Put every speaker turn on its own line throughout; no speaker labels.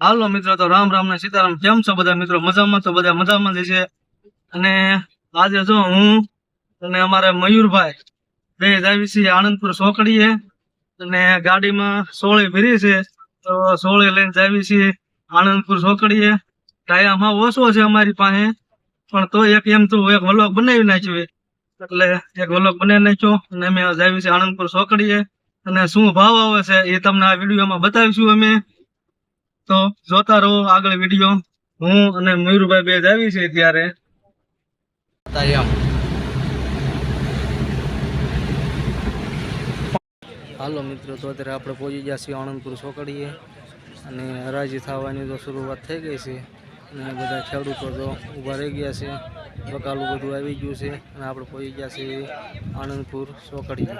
હાલો મિત્રો, તો રામ રામ ને સીતારામ. કેમ છો બધા મિત્રો? મજામાં? તો બધા મજામાં જ છે. અને આજે જો હું અને અમારે મયુરભાઈ બે આવી છીએ આણંદપુર સોકડીએ. અને ગાડીમાં સોળી ફેરી છે. તો સોળી લઈને જાવી છીએ આણંદપુર સોકડીએ. ટાયામાં ઓછો છે અમારી પાસે, પણ તો એક એમ તો એક વલોગ બનાવી નાખ્યો એટલે એક વલોગ બનાવી નાખ્યો અને અમે જાવી છીએ આણંદપુર સોકડીએ. અને શું ભાવ આવે છે એ તમને આ વિડીયોમાં બતાવીશું અમે. તો જોતા રહો આગળ વીડિયો હું અને મયુરભાઈ બે જ આવી છે ત્યારે. હાલો મિત્રો, તો અત્યારે આપણે પહોંચી ગયા છીએ આણંદપુર ચોકડીએ અને હરાજી થવાની તો શરૂઆત થઈ ગઈ છે. અને બધા ખેડૂતો તો ઊભા રહી ગયા છે. બકાલું બધું આવી ગયું છે. અને આપણે પહોંચી ગયા છીએ આણંદપુર ચોકડીએ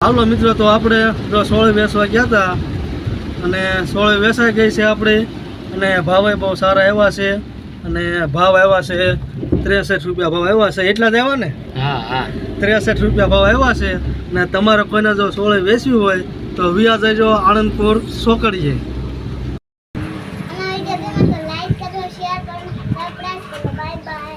હાલો મિત્રો, તો આપણે જો સોળ વેસવા ગયા હતા અને સોળે વેચાઈ ગઈ છે આપણે. અને ભાવે બહુ સારા એવા છે. અને ભાવ આવ્યા છે ત્રેસઠ રૂપિયા ભાવ આવ્યા છે એટલા જ ને?
હા હા.
ત્રેસઠ રૂપિયા ભાવ આવ્યા છે ને તમારે કોઈને જો સોળે વેચવી હોય તો વ્યાજ જો આણંદપુર સોકડીએ બાય બાય